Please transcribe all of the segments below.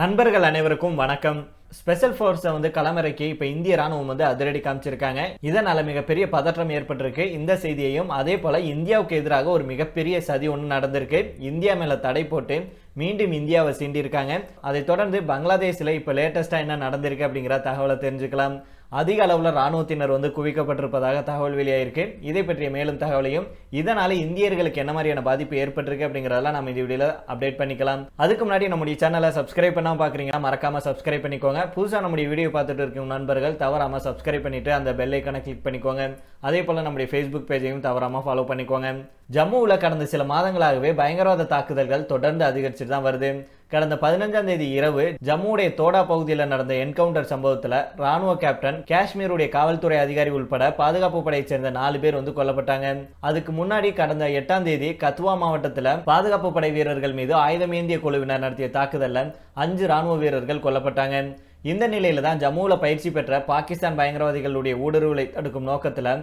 நண்பர்கள் அனைவருக்கும் வணக்கம். ஸ்பெஷல் ஃபோர்ஸை வந்து களமிறக்கி இப்போ இந்திய ராணுவம் வந்து அதிரடி காமிச்சிருக்காங்க. இதனால் மிகப்பெரிய பதற்றம் ஏற்பட்டிருக்கு. இந்த செய்தியையும் அதே போல் இந்தியாவுக்கு எதிராக ஒரு மிகப்பெரிய சதி ஒன்று நடந்திருக்கு. இந்தியா மேலே தடை போட்டு மீண்டும் இந்தியாவை சீண்டியிருக்காங்க. அதை தொடர்ந்து பங்களாதேஷில் இப்போ லேட்டஸ்ட்டாக என்ன நடந்திருக்கு அப்படிங்கிற தகவலை தெரிஞ்சுக்கலாம். அதிக அளவில் ராணுவத்தினர் வந்து குவிக்கப்பட்டிருப்பதாக தகவல் வெளியாயிருக்கு. இதை பற்றிய மேலும் தகவலையும் இதனால் இந்தியர்களுக்கு என்ன மாதிரியான பாதிப்பு ஏற்பட்டிருக்கு அப்படிங்கிறதெல்லாம் நம்ம இந்த வீடியோவில் அப்டேட் பண்ணிக்கலாம். அதுக்கு முன்னாடி நம்முடைய சேனலை சப்ஸ்கிரைப் பண்ணால் பாக்குறீங்கன்னா மறக்காமல் சப்ஸ்கிரைப் பண்ணிக்கோங்க. புதுசாக நம்முடைய வீடியோ பார்த்துட்டு இருக்கும் நண்பர்கள் தவறாமல் சப்ஸ்கிரைப் பண்ணிட்டு அந்த பெல் ஐக்கனை கிளிக் பண்ணிக்கோங்க. அதே போல் நம்முடைய ஃபேஸ்புக் பேஜையும் தவறாமல் ஃபாலோ பண்ணிக்கோங்க. ஜம்முவில் கடந்த சில மாதங்களாகவே பயங்கரவாத தாக்குதல்கள் தொடர்ந்து அதிகரிச்சுட்டு தான் வருது. கடந்த பதினஞ்சாம் தேதி இரவு ஜம்முடைய தோடா பகுதியில் நடந்த என்கவுண்டர் சம்பவத்தில் ராணுவ கேப்டன் காஷ்மீருடைய காவல்துறை அதிகாரி உள்பட பாதுகாப்பு படையைச் சேர்ந்த நாலு பேர் வந்து கொல்லப்பட்டாங்க. அதுக்கு முன்னாடி கடந்த எட்டாம் தேதி கத்வா மாவட்டத்தில் பாதுகாப்பு படை வீரர்கள் மீது ஆயுதமேந்திய குழுவினர் நடத்திய தாக்குதலில் அஞ்சு ராணுவ வீரர்கள் கொல்லப்பட்டாங்க. இந்த நிலையில தான் ஜம்முவில் பயிற்சி பெற்ற பாகிஸ்தான் பயங்கரவாதிகளுடைய ஊடுருவலை தடுக்கும் நோக்கத்தில்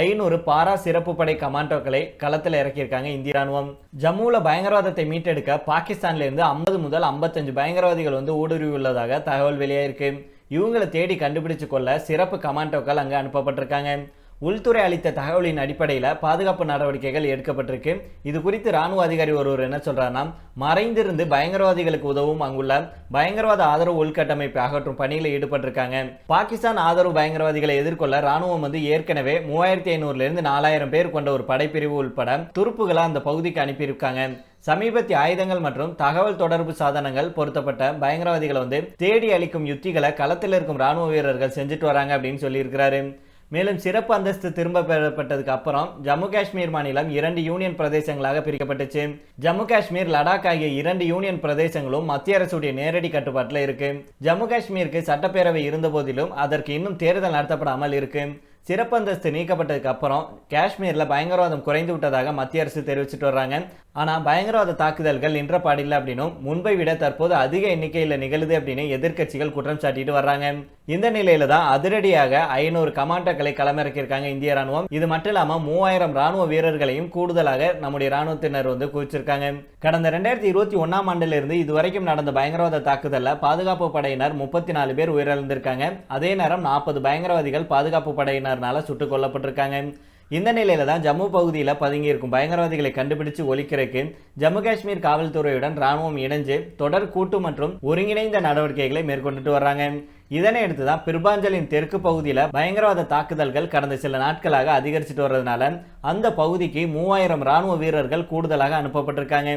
ஐநூறு பாரா சிறப்பு படை கமாண்டோக்களை களத்தில் இறக்கியிருக்காங்க இந்திய ராணுவம். ஜம்முவில் பயங்கரவாதத்தை மீட்டெடுக்க பாகிஸ்தான்லேருந்து ஐம்பது முதல் ஐம்பத்தஞ்சு பயங்கரவாதிகள் வந்து ஊடுருவி உள்ளதாக தகவல் வெளியாயிருக்கு. இவங்களை தேடி கண்டுபிடிச்சு கொள்ள சிறப்பு கமாண்டோக்கள் அங்கே அனுப்பப்பட்டிருக்காங்க. உள்துறை அளித்த தகவலின் அடிப்படையில் பாதுகாப்பு நடவடிக்கைகள் எடுக்கப்பட்டிருக்கு. இது குறித்து ராணுவ அதிகாரி ஒருவர் என்ன சொல்றாருன்னா மறைந்திருந்து பயங்கரவாதிகளுக்கு உதவும் அங்குள்ள பயங்கரவாத ஆதரவு உள்கட்டமைப்பை அகற்றும் பணியில் ஈடுபட்டிருக்காங்க. பாகிஸ்தான் ஆதரவு பயங்கரவாதிகளை எதிர்கொள்ள ராணுவம் வந்து ஏற்கனவே மூவாயிரத்தி ஐநூறுல இருந்து நாலாயிரம் பேர் கொண்ட ஒரு படைப்பிரிவு உள்பட துருப்புகளை அந்த பகுதிக்கு அனுப்பியிருக்காங்க. சமீபத்திய ஆயுதங்கள் மற்றும் தகவல் தொடர்பு சாதனங்கள் பொருத்தப்பட்ட பயங்கரவாதிகளை வந்து தேடி அளிக்கும் யுத்திகளை களத்தில் இருக்கும் ராணுவ வீரர்கள் செஞ்சுட்டு வராங்க அப்படின்னு சொல்லியிருக்கிறாரு. மேலும் சிறப்பு அந்தஸ்து திரும்ப பெறப்பட்டதுக்கு அப்புறம் ஜம்மு காஷ்மீர் மாநிலம் இரண்டு யூனியன் பிரதேசங்களாக பிரிக்கப்பட்டுச்சு. ஜம்மு காஷ்மீர் லடாக் ஆகிய இரண்டு யூனியன் பிரதேசங்களும் மத்திய அரசுடைய நேரடி கட்டுப்பாட்டில் இருக்கு. ஜம்மு காஷ்மீருக்கு சட்டப்பேரவை இருந்த போதிலும் அதற்கு இன்னும் தேர்தல் நடத்தப்படாமல் இருக்கு. சிறப்பு அந்தஸ்து நீக்கப்பட்டதுக்கு அப்புறம் காஷ்மீரில் பயங்கரவாதம் குறைந்து விட்டதாக மத்திய அரசு தெரிவிச்சிட்டு வர்றாங்க. ஆனால் பயங்கரவாத தாக்குதல்கள் நின்ற பாடில்லை அப்படின்னும் முன்பை விட தற்போது அதிக எண்ணிக்கையில் நிகழுது அப்படின்னு எதிர்க்கட்சிகள் குற்றம் சாட்டிட்டு வர்றாங்க. இந்த நிலையில தான் அதிரடியாக ஐநூறு கமாண்டோக்களை களமிறக்கியிருக்காங்க இந்திய ராணுவம். இது மட்டும் இல்லாமல் மூவாயிரம் ராணுவ வீரர்களையும் கூடுதலாக நம்முடைய ராணுவத்தினர் வந்து குவிச்சிருக்காங்க. கடந்த ரெண்டாயிரத்தி இருபத்தி ஒன்னாம் ஆண்டிலிருந்து இதுவரைக்கும் நடந்த பயங்கரவாத தாக்குதலில் பாதுகாப்பு படையினர் முப்பத்தி நாலு பேர் உயிரிழந்திருக்காங்க. அதே நேரம் நாற்பது பயங்கரவாதிகள் பாதுகாப்பு படையினர் படையினர்னால சுட்டுக் கொல்லப்பட்டிருக்காங்க. இந்த நிலையில தான் ஜம்மு பகுதியில் பதுங்கியிருக்கும் பயங்கரவாதிகளை கண்டுபிடிச்சு ஒழிக்கிறதுக்கு ஜம்மு காஷ்மீர் காவல்துறையுடன் ராணுவம் இணைஞ்சு தொடர் கூட்டு மற்றும் ஒருங்கிணைந்த நடவடிக்கைகளை மேற்கொண்டுட்டு வர்றாங்க. இதனை அடுத்து தான் பிர்பாஞ்சலின் தெற்கு பகுதியில் பயங்கரவாத தாக்குதல்கள் கடந்த சில நாட்களாக அதிகரிச்சுட்டு வர்றதுனால அந்த பகுதிக்கு மூவாயிரம் ராணுவ வீரர்கள் கூடுதலாக அனுப்பப்பட்டிருக்காங்க.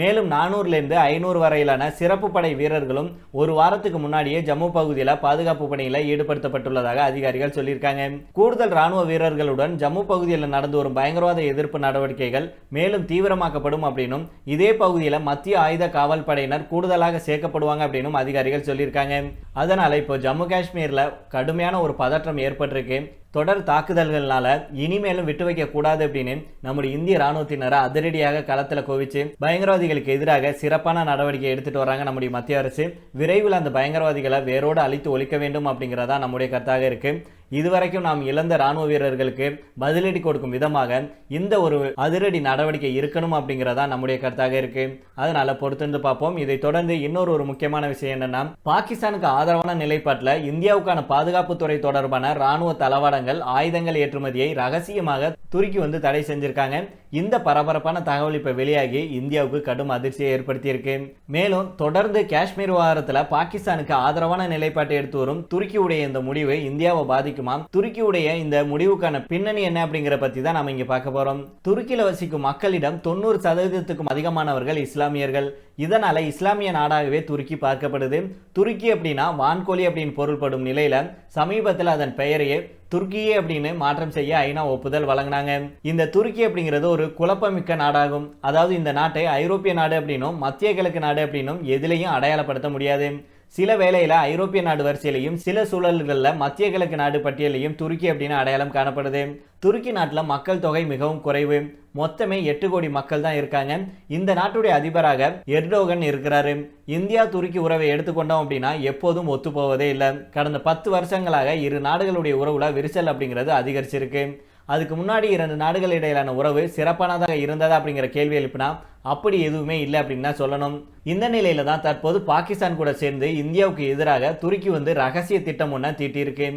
மேலும் நானூறுலேருந்து ஐநூறு வரையிலான சிறப்பு படை வீரர்களும் ஒரு வாரத்துக்கு முன்னாடியே ஜம்மு பகுதியில் பாதுகாப்பு பணியில் ஈடுபடுத்தப்பட்டுள்ளதாக அதிகாரிகள் சொல்லியிருக்காங்க. கூடுதல் ராணுவ வீரர்களுடன் ஜம்மு பகுதியில் நடந்து வரும் பயங்கரவாத எதிர்ப்பு நடவடிக்கைகள் மேலும் தீவிரமாக்கப்படும் அப்படின்னும் இதே பகுதியில் மத்திய ஆயுத காவல் படையினர் கூடுதலாக சேர்க்கப்படுவாங்க அப்படின்னும் அதிகாரிகள் சொல்லியிருக்காங்க. அதனால் இப்போ ஜம்மு காஷ்மீரில் கடுமையான ஒரு பதற்றம் ஏற்பட்டிருக்கு. தொடர் தாக்குதல்கள்னால இனிமேலும் விட்டு வைக்க கூடாது அப்படின்னு நம்முடைய இந்திய ராணுவத்தினரை அதிரடியாக களத்தில் குவிச்சு பயங்கரவாதிகளுக்கு எதிராக சிறப்பான நடவடிக்கை எடுத்துட்டு வராங்க நம்முடைய மத்திய அரசு. விரைவில் அந்த பயங்கரவாதிகளை வேரோடு அழித்து ஒழிக்க வேண்டும் அப்படிங்கிறதா நம்முடைய கருத்தாக இருக்கு. இதுவரைக்கும் நாம் இழந்த ராணுவ வீரர்களுக்கு பதிலடி கொடுக்கும் விதமாக இந்த ஒரு அதிரடி நடவடிக்கை இருக்கணும் அப்படிங்கிறதா நம்முடைய கருத்தாக இருக்கு. அதனால பொறுத்திருந்து பார்ப்போம். இதை தொடர்ந்து இன்னொரு ஒரு முக்கியமான விஷயம் என்னன்னா பாகிஸ்தானுக்கு ஆதரவான நிலைப்பாட்டில் இந்தியாவுக்கான பாதுகாப்புத்துறை தொடர்பான ராணுவ தளவாடங்கள் ஆயுதங்கள் ஏற்றுமதியை ரகசியமாக துருக்கி வந்து தடை செஞ்சிருக்காங்க. இந்த பரபரப்பான தகவல் இப்ப வெளியாகி இந்தியாவுக்கு கடும் அதிர்ச்சியை ஏற்படுத்தியிருக்கு. மேலும் தொடர்ந்து காஷ்மீர் விவகாரத்தில் பாகிஸ்தானுக்கு ஆதரவான நிலைப்பாட்டை எடுத்து வரும் துருக்கியுடைய இந்த முடிவு இந்தியாவை பாதிக்கும் துருக்கியுடைய இந்த முடிவுக்கான பின்னணி என்ன அப்படிங்கிற பத்தி தான் நம்ம இங்க பார்க்க போறோம். துருக்கியில வசிக்கும் மக்களிடம் தொண்ணூறு சதவீதத்துக்கும் அதிகமானவர்கள் இஸ்லாமியர்கள். இதனால இஸ்லாமிய நாடாகவே துருக்கி பார்க்கப்படுது. துருக்கி அப்படின்னா வான்கோழி அப்படின்னு பொருள்படும் நிலையில சமீபத்தில் அதன் பெயரையே துருக்கியே அப்படின்னு மாற்றம் செய்ய ஐநா ஒப்புதல் வழங்கினாங்க. இந்த துருக்கி அப்படிங்கிறது ஒரு குழப்பமிக்க நாடாகும். அதாவது இந்த நாட்டை ஐரோப்பிய நாடு அப்படின்னும் மத்திய கிழக்கு நாடு அப்படின்னும் எதிலையும் அடையாளப்படுத்த முடியாது. சில வேளையில் ஐரோப்பிய நாடு வரிசையிலையும் சில சூழல்களில் மத்திய கிழக்கு நாடு பட்டியலையும் துருக்கி அப்படின்னு அடையாளம் காணப்படுது. துருக்கி நாட்டில் மக்கள் தொகை மிகவும் குறைவு. மொத்தமே எட்டு கோடி மக்கள் தான் இருக்காங்க. இந்த நாட்டுடைய அதிபராக எர்டோகன் இருக்கிறாரு. இந்தியா துருக்கி உறவை எடுத்துக்கொண்டோம் அப்படின்னா எப்போதும் ஒத்து போவதே இல்லை. கடந்த பத்து வருஷங்களாக இரு நாடுகளுடைய உறவுல விரிசல் அப்படிங்கிறது அதிகரிச்சிருக்கு. அதுக்கு முன்னாடி இரண்டு நாடுகள் இடையிலான உறவு சிறப்பானதாக இருந்ததா அப்படிங்கிற கேள்வி எழுப்பினா அப்படி எதுவுமே இல்லை அப்படின்னு தான் சொல்லணும். இந்த நிலையில தான் தற்போது பாகிஸ்தான் கூட சேர்ந்து இந்தியாவுக்கு எதிராக துருக்கி வந்து ரகசிய திட்டம் ஒன்று தீட்டியிருக்கு.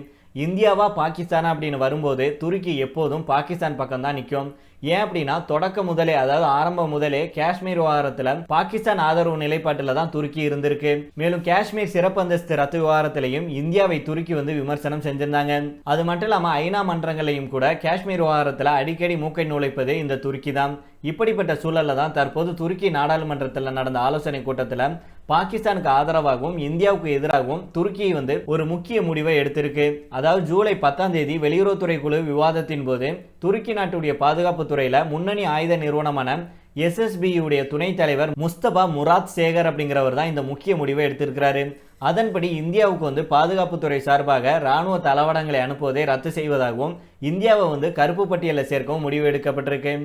இந்தியாவா பாகிஸ்தானா அப்படின்னு வரும்போது துருக்கி எப்போதும் பாகிஸ்தான் பக்கம் தான் நிற்கும் ஏன் அப்படின்னா தொடக்க முதலே அதாவது ஆரம்பம் முதலே காஷ்மீர் விவகாரத்தில் பாகிஸ்தான் ஆதரவு நிலைப்பாட்டில் தான் துருக்கி இருந்திருக்கு. மேலும் காஷ்மீர் சிறப்பு அந்தஸ்து ரத்து விவகாரத்திலையும் இந்தியாவை துருக்கி வந்து விமர்சனம் செஞ்சிருந்தாங்க. அது மட்டும் இல்லாமல் ஐநா மன்றங்களையும் கூட காஷ்மீர் விவகாரத்தில் அடிக்கடி மூக்கை நுழைப்பது இந்த துருக்கி தான் இப்படிப்பட்ட சூழலில் தான் தற்போது துருக்கி நாடாளுமன்றத்தில் நடந்த ஆலோசனை கூட்டத்தில் பாகிஸ்தானுக்கு ஆதரவாகவும் இந்தியாவுக்கு எதிராகவும் துருக்கி வந்து ஒரு முக்கிய முடிவை எடுத்திருக்கு. அதாவது ஜூலை பத்தாம் தேதி வெளியுறவுத்துறை குழு விவாதத்தின் போது துருக்கி நாட்டுடைய பாதுகாப்பு துறையில முன்னணி ஆயுத நிறுவனமான எஸ்எஸ்பியுடைய துணைத் தலைவர் முஸ்தபா முராத் சேகர் அப்படிங்கிறவர் தான் இந்த முக்கிய முடிவை எடுத்திருக்கிறாரு. அதன்படி இந்தியாவுக்கு வந்து பாதுகாப்புத்துறை சார்பாக ராணுவ தளவாடங்களை அனுப்புவதை ரத்து செய்வதாகவும் இந்தியாவை வந்து கருப்பு பட்டியலில் சேர்க்கவும் முடிவு எடுக்கப்பட்டிருக்கு.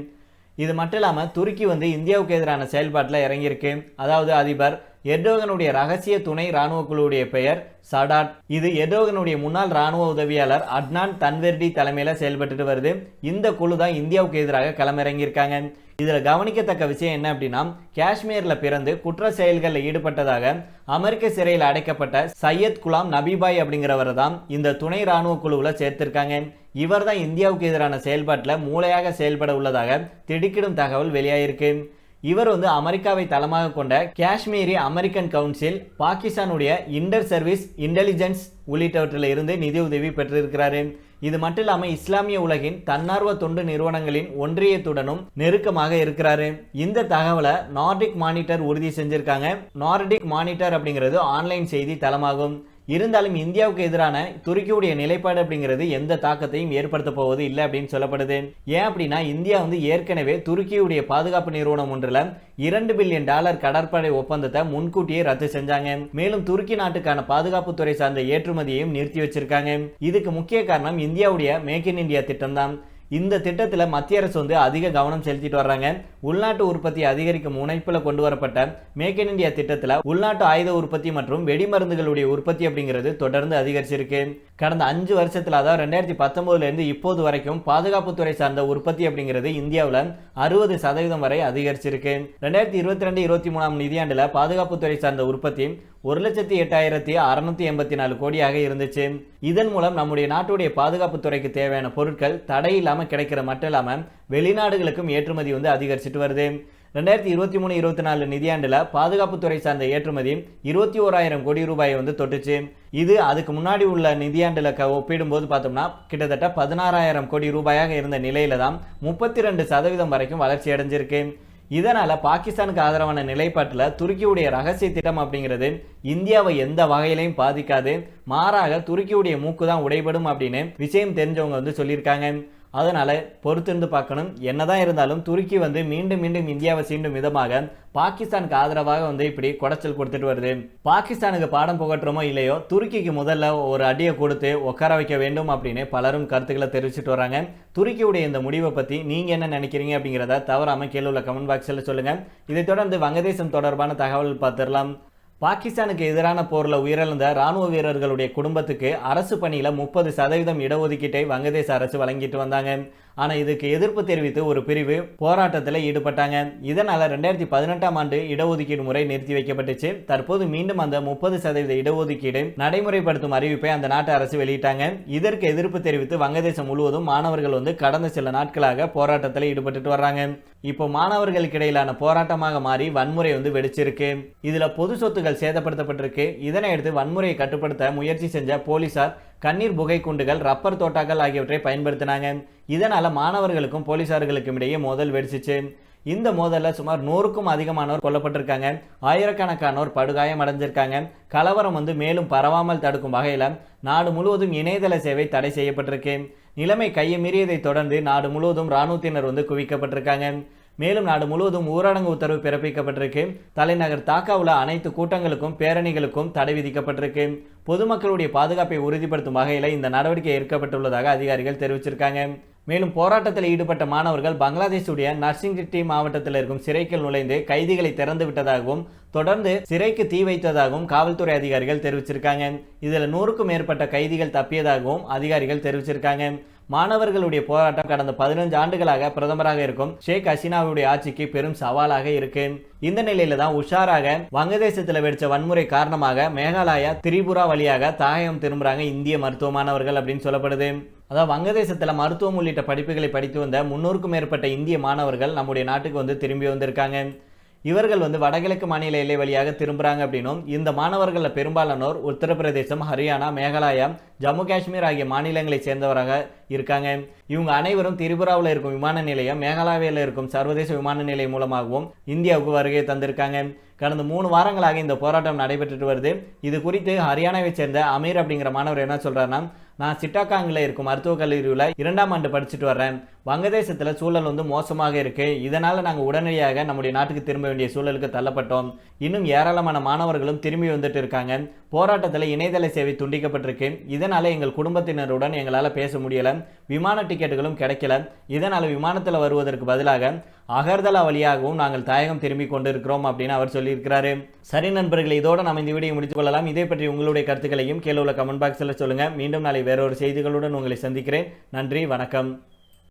இது மட்டும் இல்லாமல் துருக்கி வந்து இந்தியாவுக்கு எதிரான செயல்பாட்டில் இறங்கியிருக்கு. அதாவது அதிபர் எர்டோகனுடைய ரகசிய துணை ராணுவ குழுவுடைய பெயர் சடாட். இது எர்டோகனுடைய முன்னாள் ராணுவ உதவியாளர் அட்னான் தன்வெர்டி தலைமையில் செயல்பட்டுட்டு வருது. இந்த குழு தான் இந்தியாவுக்கு எதிராக களமிறங்கியிருக்காங்க. இதில் கவனிக்கத்தக்க விஷயம் என்ன அப்படின்னா காஷ்மீரில் பிறந்து குற்ற செயல்களில் ஈடுபட்டதாக அமெரிக்க சிறையில் அடைக்கப்பட்ட சையத் குலாம் நபிபாய் அப்படிங்கிறவர் தான் இந்த துணை ராணுவ குழுவில் சேர்த்திருக்காங்க. இவர் தான் இந்தியாவுக்கு எதிரான செயல்பாட்டில் மூளையாக செயல்பட உள்ளதாக திடுக்கிடும் தகவல் வெளியாயிருக்கு. இவர் வந்து அமெரிக்காவை தளமாக கொண்ட காஷ்மீரி அமெரிக்கன் கவுன்சில் பாகிஸ்தானுடைய இன்டர் சர்வீஸ் இன்டெலிஜென்ஸ் உள்ளிட்டவற்றில் இருந்து நிதியுதவி பெற்றிருக்கிறாரு. இது மட்டும் இல்லாமல் இஸ்லாமிய உலகின் தன்னார்வ தொண்டு நிறுவனங்களின் ஒன்றியத்துடனும் நெருக்கமாக இருக்கிறாரு. இந்த தகவலை நார்டிக் மானிட்டர் உறுதி செஞ்சிருக்காங்க. நார்டிக் மானிட்டர் அப்படிங்கிறது ஆன்லைன் செய்தி தளமாகும். இருந்தாலும் இந்தியாவுக்கு எதிரான துருக்கியுடைய நிலைப்பாடு அப்படிங்கிறது எந்த தாக்கத்தையும் ஏற்படுத்த போவது இல்லை அப்படின்னு சொல்லப்படுது. ஏன் அப்படின்னா இந்தியா வந்து ஏற்கனவே துருக்கியுடைய பாதுகாப்பு நிறுவனம் ஒன்றில் இரண்டு பில்லியன் டாலர் கடற்படை ஒப்பந்தத்தை முன்கூட்டியே ரத்து செஞ்சாங்க. மேலும் துருக்கி நாட்டுக்கான பாதுகாப்புத்துறை சார்ந்த ஏற்றுமதியையும் நிறுத்தி வச்சிருக்காங்க. இதுக்கு முக்கிய காரணம் இந்தியாவுடைய மேக் இன் இந்தியா திட்டம் தான் இந்த திட்டத்தில் மத்திய அரசு வந்து அதிக கவனம் செலுத்திட்டு வர்றாங்க. உள்நாட்டு உற்பத்தி அதிகரிக்கும் முனைப்பில் கொண்டு வரப்பட்ட மேக் இன் இந்தியா திட்டத்தில் உள்நாட்டு ஆயுத உற்பத்தி மற்றும் வெடிமருந்துகளுடைய உற்பத்தி அப்படிங்கிறது தொடர்ந்து அதிகரிச்சிருக்கு. கடந்த அஞ்சு வருஷத்தில் அதாவது ரெண்டாயிரத்தி பத்தொன்பதுலேருந்து இப்போது வரைக்கும் பாதுகாப்புத்துறை சார்ந்த உற்பத்தி அப்படிங்கிறது இந்தியாவில் அறுபது சதவீதம் வரை அதிகரிச்சிருக்கு. ரெண்டாயிரத்தி இருபத்தி ரெண்டு இருபத்தி மூணாம் நிதியாண்டில் பாதுகாப்புத்துறை சார்ந்த உற்பத்தி ஒரு லட்சத்தி எட்டாயிரத்தி அறுநூத்தி எண்பத்தி நாலு கோடியாக இருந்துச்சு. இதன் மூலம் நம்முடைய நாட்டுடைய பாதுகாப்பு துறைக்கு தேவையான பொருட்கள் தடை இல்லாமல் கிடைக்கிற மட்டும் இல்லாமல் வெளிநாடுகளுக்கும் ஏற்றுமதி வந்து அதிகரிச்சுட்டு வருது. ரெண்டாயிரத்தி இருபத்தி மூணு இருபத்தி நாலு நிதியாண்டில் பாதுகாப்புத்துறை சார்ந்த ஏற்றுமதி இருபத்தி ஓராயிரம் கோடி ரூபாயை வந்து தொட்டுச்சு. இது அதுக்கு முன்னாடி உள்ள நிதியாண்டில் க ஒப்பிடும்போது பார்த்தோம்னா கிட்டத்தட்ட பதினாறாயிரம் கோடி ரூபாயாக இருந்த நிலையில தான் முப்பத்தி ரெண்டு சதவீதம் வரைக்கும் வளர்ச்சி அடைஞ்சிருக்கு. இதனால் பாகிஸ்தானுக்கு ஆதரவான நிலைப்பாட்டில் துருக்கியுடைய ரகசிய திட்டம் அப்படிங்கிறது இந்தியாவை எந்த வகையிலையும் பாதிக்காது. மாறாக துருக்கியுடைய மூக்கு தான் உடைபடும் அப்படின்னு விஷயம் தெரிஞ்சவங்க வந்து சொல்லியிருக்காங்க. அதனால் பொறுத்திருந்து பார்க்கணும். என்னதான் இருந்தாலும் துருக்கி வந்து மீண்டும் மீண்டும் இந்தியாவை சீண்டும் விதமாக பாகிஸ்தானுக்கு ஆதரவாக வந்து இப்படி குடைச்சல் கொடுத்துட்டு வருது. பாகிஸ்தானுக்கு பாடம் புகட்டுறோமோ இல்லையோ துருக்கிக்கு முதல்ல ஒரு அடியை கொடுத்து உட்கார வைக்க வேண்டும் அப்படின்னு பலரும் கருத்துக்களை தெரிவிச்சிட்டு வராங்க. துருக்கியுடைய இந்த முடிவை பற்றி நீங்கள் என்ன நினைக்கிறீங்க அப்படிங்கிறத தவறாமல் கீழே உள்ள கமெண்ட் பாக்ஸில் சொல்லுங்கள் இதை தொடர்ந்து வங்கதேசம் தொடர்பான தகவல் பார்த்துடலாம். பாகிஸ்தானுக்கு எதிரான போரில் உயிரிழந்த ராணுவ வீரர்களுடைய குடும்பத்துக்கு அரசு பணியில் முப்பது சதவீதம் இடஒதுக்கீட்டை வங்கதேச அரசு வழங்கிட்டு வந்தாங்க. ஆனால் இதுக்கு எதிர்ப்பு தெரிவித்து ஒரு பிரிவு போராட்டத்தில் ஈடுபட்டாங்க. இதனால் ரெண்டாயிரத்தி பதினெட்டாம் ஆண்டு இடஒதுக்கீடு முறை நிறுத்தி வைக்கப்பட்டுச்சு. தற்போது மீண்டும் அந்த முப்பது சதவீத இடஒதுக்கீடு நடைமுறைப்படுத்தும் அறிவிப்பை அந்த நாட்டு அரசு வெளியிட்டாங்க. இதற்கு எதிர்ப்பு தெரிவித்து வங்கதேசம் முழுவதும் மாணவர்கள் வந்து கடந்த சில நாட்களாக போராட்டத்தில் ஈடுபட்டுட்டு வர்றாங்க. இப்போ மாணவர்களுக்கு இடையிலான போராட்டமாக மாறி வன்முறை வந்து வெடிச்சிருக்கு. இதில் பொது சொத்துக்கள் சேதப்படுத்தப்பட்டிருக்கு. இதனை அடுத்து வன்முறையை கட்டுப்படுத்த முயற்சி செஞ்ச போலீசார் கண்ணீர் புகை குண்டுகள் ரப்பர் தோட்டாக்கள் ஆகியவற்றை பயன்படுத்தினாங்க. இதனால் மாணவர்களுக்கும் போலீசார்களுக்கும் இடையே மோதல் வெடிச்சிச்சு. இந்த மோதலில் சுமார் நூறுக்கும் அதிகமானோர் கொல்லப்பட்டிருக்காங்க. ஆயிரக்கணக்கானோர் படுகாயம் அடைஞ்சிருக்காங்க. கலவரம் வந்து மேலும் பரவாமல் தடுக்கும் வகையில் நாடு முழுவதும் இணையதள சேவை தடை செய்யப்பட்டிருக்கு. நிலைமை கையை மீறியதை தொடர்ந்து நாடு முழுவதும் இராணுவத்தினர் வந்து குவிக்கப்பட்டிருக்காங்க. மேலும் நாடு முழுவதும் ஊரடங்கு உத்தரவு பிறப்பிக்கப்பட்டிருக்கு. தலைநகர் தாக்கா உள்ள அனைத்து கூட்டங்களுக்கும் பேரணிகளுக்கும் தடை விதிக்கப்பட்டிருக்கு. பொதுமக்களுடைய பாதுகாப்பை உறுதிப்படுத்தும் வகையில் இந்த நடவடிக்கை எடுக்கப்பட்டுள்ளதாக அதிகாரிகள் தெரிவிச்சிருக்காங்க. மேலும் போராட்டத்தில் ஈடுபட்ட மாணவர்கள் பங்களாதேஷுடைய நர்சிங்கிட்டி மாவட்டத்தில் இருக்கும் சிறைக்குள் நுழைந்து கைதிகளை திறந்து விட்டதாகவும் தொடர்ந்து சிறைக்கு தீ வைத்ததாகவும் காவல்துறை அதிகாரிகள் தெரிவிச்சிருக்காங்க. இதில் நூறுக்கும் மேற்பட்ட கைதிகள் தப்பியதாகவும் அதிகாரிகள் தெரிவிச்சிருக்காங்க. மாணவர்களுடைய போராட்டம் கடந்த பதினஞ்சு ஆண்டுகளாக பிரதமராக இருக்கும் ஷேக் ஹசீனாவுடைய ஆட்சிக்கு பெரும் சவாலாக இருக்கு. இந்த நிலையில தான் உஷாராக வங்கதேசத்தில் வெடிச்ச வன்முறை காரணமாக மேகாலயா திரிபுரா வழியாக தாயம் திரும்புறாங்க இந்திய மருத்துவ மாணவர்கள் அப்படின்னு சொல்லப்படுது. அதாவது வங்கதேசத்தில் மருத்துவம் உள்ளிட்ட படிப்புகளை படித்து வந்த முன்னூறுக்கும் மேற்பட்ட இந்திய மாணவர்கள் நம்முடைய நாட்டுக்கு வந்து திரும்பி வந்திருக்காங்க. இவர்கள் வந்து வடகிழக்கு மாநில எல்லை வழியாக திரும்புகிறாங்க அப்படின்னும் இந்த மாணவர்களில் பெரும்பாலானோர் உத்தரப்பிரதேசம் ஹரியானா மேகாலயா ஜம்மு காஷ்மீர் ஆகிய மாநிலங்களை சேர்ந்தவராக இருக்காங்க. இவங்க அனைவரும் திரிபுராவில் இருக்கும் விமான நிலையம் மேகாலயாவில் இருக்கும் சர்வதேச விமான நிலையம் மூலமாகவும் இந்தியாவுக்கு வருகை தந்திருக்காங்க. கடந்த மூணு வாரங்களாக இந்த போராட்டம் நடைபெற்றுட்டு வருது. இது குறித்து ஹரியானாவை சேர்ந்த அமீர் அப்படிங்கிற மாணவர் என்ன சொல்கிறாருன்னா நான் சிட்டாக்காங்கில் இருக்கும் மருத்துவக் கல்லூரியில் இரண்டாம் ஆண்டு படிச்சுட்டு வர்றேன். வங்கதேசத்தில் சூழல் வந்து மோசமாக இருக்குது இதனால் நாங்கள் உடனடியாக நம்முடைய நாட்டுக்கு திரும்ப வேண்டிய சூழலுக்கு தள்ளப்பட்டோம். இன்னும் ஏராளமான மாணவர்களும் திரும்பி வந்துட்டு இருக்காங்க. போராட்டத்தில் இணையதள சேவை துண்டிக்கப்பட்டிருக்கு. இதனால் எங்கள் குடும்பத்தினருடன் எங்களால் பேச முடியலை. விமான டிக்கெட்டுகளும் கிடைக்கல. இதனால் விமானத்தில் வருவதற்கு பதிலாக அகர்தலா வழியாகவும் நாங்கள் தாயகம் திரும்பி கொண்டிருக்கிறோம் அப்படின்னு அவர் சொல்லியிருக்கிறாரு. சரி நண்பர்கள் இதோட நம்ம இந்த வீடியோ முடித்துக் கொள்ளலாம். இதை பற்றி உங்களுடைய கருத்துக்களையும் கீழே உள்ள கமெண்ட் பாக்ஸில் சொல்லுங்கள் மீண்டும் நாளை வேறொரு செய்திகளுடன் உங்களை சந்திக்கிறேன். நன்றி வணக்கம்.